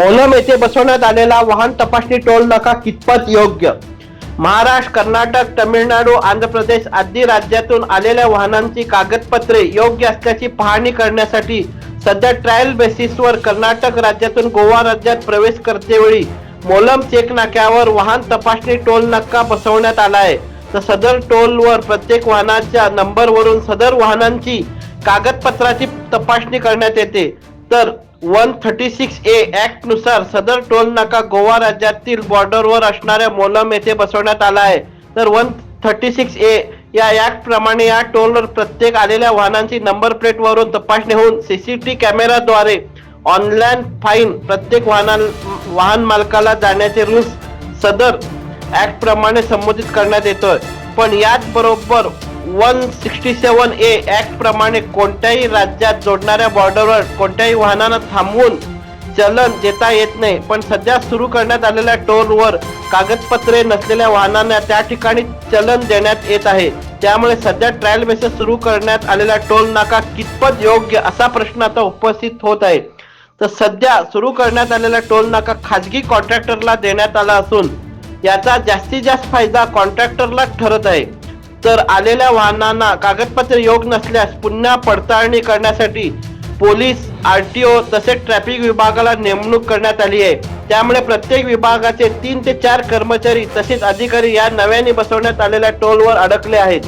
मोलम येथे बसवण्यात आलेला वाहन तपासणी टोल नाका कितपत योग्य? महाराष्ट्र कर्नाटक तमिळनाडू आंध्र प्रदेश आदी राज्यातून आलेल्या वाहनांची कागदपत्रे योग्य असल्याची पाहणी करण्यासाठी सध्या ट्रायल बेसिसवर कर्नाटक राज्यातून गोवा राज्यात प्रवेश करतेवेळी मोलम चेक नाक्यावर वाहन तपासणी टोल नाका बसवण्यात आला आहे तर सदर टोलवर प्रत्येक वाहनाच्या नंबरवरून सदर वाहनांची कागदपत्राची तपासणी करण्यात येते. तर वन थर्टी सिक्स ए ऍक्टनुसार सदर टोल नाका गोवा राज्यातील बॉर्डरवर असणाऱ्या मोलम येथे बसवण्यात आला आहे तर वन थर्टी सिक्स ए या ऍक्ट प्रमाणे या टोलवर प्रत्येक आलेल्या वाहनांची नंबर प्लेट वरून तपासणी होऊन सीसीटीव्ही कॅमेराद्वारे ऑनलाईन फाईन प्रत्येक वाहना वाहन मालकाला जाण्याचे रूल्स सदर ऍक्ट प्रमाणे संबोधित करण्यात येतोय पण याचबरोबर one sixty seven A act प्रमाणे कोणत्याही राज्यात जोडणाऱ्या बॉर्डरवर कोणत्याही वाहनांना थांबवून चलन देता येत नाही. पण सध्या सुरू करण्यात आलेल्या टोलवर कागदपत्रे नसलेल्या वाहनांना त्या ठिकाणी चलन देण्यात येत आहे. त्यामुळे सध्या ट्रायल मेसेज सुरू करण्यात आलेला टोल नाका कितपत योग्य असा प्रश्न आता उपस्थित होत आहे. तर सध्या सुरू करण्यात आलेला टोल नाका खाजगी कॉन्ट्रॅक्टरला देण्यात आला असून याचा जास्तीत जास्त फायदा कॉन्ट्रॅक्टरला ठरत आहे. तर आलेल्या वाहनांना कागदपत्र योग्य नसल्यास पुन्हा पडताळणी करण्यासाठी पोलीस आर टी ओ तसेच ट्रॅफिक विभागाला नेमणूक करण्यात आली आहे. त्यामुळे प्रत्येक विभागाचे तीन ते चार कर्मचारी तसेच अधिकारी या नव्याने बसवण्यात आलेल्या टोलवर अडकले आहेत.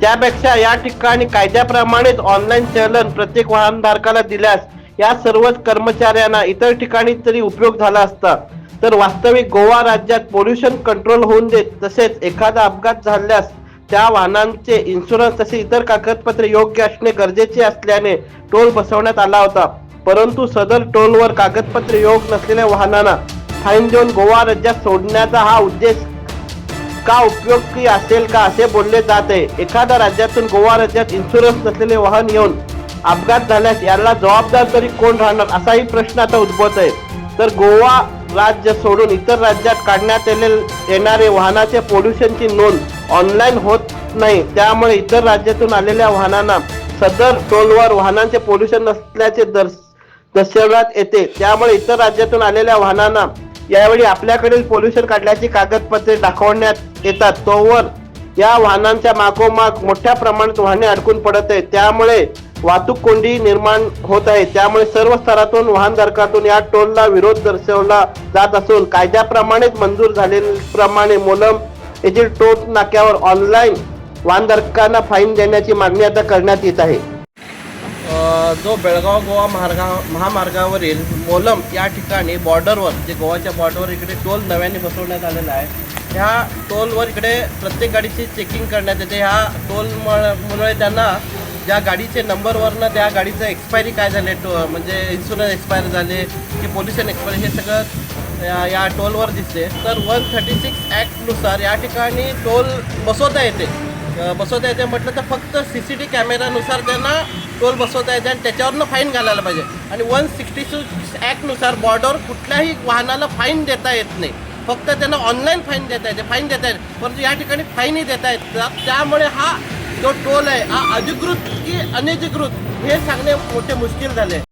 त्यापेक्षा या ठिकाणी कायद्याप्रमाणेच ऑनलाईन चलन प्रत्येक वाहनधारकाला दिल्यास या सर्वच कर्मचाऱ्यांना इतर ठिकाणी तरी उपयोग झाला असता. तर वास्तविक गोवा राज्यात पोल्युशन कंट्रोल होऊन देत तसेच एखादा अपघात झाल्यास त्या वाहनांचे इन्शुरन्स तसे इतर कागदपत्रे योग्य असणे गरजेचे असल्याने टोल बसवण्यात आला होता. परंतु सदर टोलवर कागदपत्रे योग्य नसलेल्या वाहनांना फाईन देऊन गोवा राज्यात सोडण्याचा हा उद्देश का उपयोगी असेल का असे बोलले जात आहे. एखाद्या राज्यातून गोवा राज्यात इन्शुरन्स नसलेले वाहन येऊन अपघात झाल्यास याला जबाबदार तरी कोण राहणार असाही प्रश्न आता उद्भवत आहे. तर गोवा राज्य सोडून इतर राज्यात काढण्यात येले- येणारे वाहनाचे पोल्युशनची नोंद ऑनलाईन होत नाही. त्यामुळे इतर राज्यातून आलेल्या वाहनांना सदर टोलवर वाहनांचे पोल्युशन नसल्याचे दर्श दर्शवण्यात येते. त्यामुळे इतर राज्यातून आलेल्या वाहनांना यावेळी आपल्याकडील पोल्युशन काढल्याची कागदपत्रे दाखवण्यात येतात. तोवर या वाहनांच्या मागोमाग मोठ्या प्रमाणात वाहने अडकून पडत आहेत. त्यामुळे वाहतूक कोंडी निर्माण होत आहे. त्यामुळे सर्व स्तरातून वाहनधारकातून या टोलला विरोध दर्शवला जात असून कायद्याप्रमाणेच मंजूर झालेप्रमाणे मोलम येथील टोल नाक्यावर ऑनलाईन वाहनधारकांना फाईन देण्याची मागणी आता करण्यात येत आहे. जो बेळगाव गोवा मार्गा महामार्गावरील मोलम या ठिकाणी बॉर्डरवर जे गोवाच्या बॉर्डरवर इकडे टोल नव्याने बसवण्यात आलेला आहे ह्या टोलवर इकडे प्रत्येक गाडीची चेकिंग करण्यात येते. ह्या टोलमुळे त्यांना ज्या गाडीचे नंबरवरनं त्या गाडीचं एक्सपायरी काय झाले टो म्हणजे इन्शुरन्स एक्सपायर झाले की पोल्युशन एक्सपायर हे सगळं या या टोलवर दिसते तर वन थर्टी सिक्स ॲक्टनुसार या ठिकाणी टोल बसवता येते. बसवता येते म्हटलं तर फक्त सी सी टी कॅमेरानुसार त्यांना टोल बसवता येते आणि त्याच्यावरनं फाईन घालायला पाहिजे. आणि वन सिक्स्टी सिक्स ॲक्टनुसार बॉर्डर कुठल्याही वाहनाला फाईन देता येत नाही. फक्त त्यांना ऑनलाईन फाईन देता येते फाईन देता येते परंतु या ठिकाणी फाईनही देता येतात त्यामुळे हा जो टोल आहे हा अधिकृत की अनधिकृत हे सांगणे मोठे मुश्किल झाले.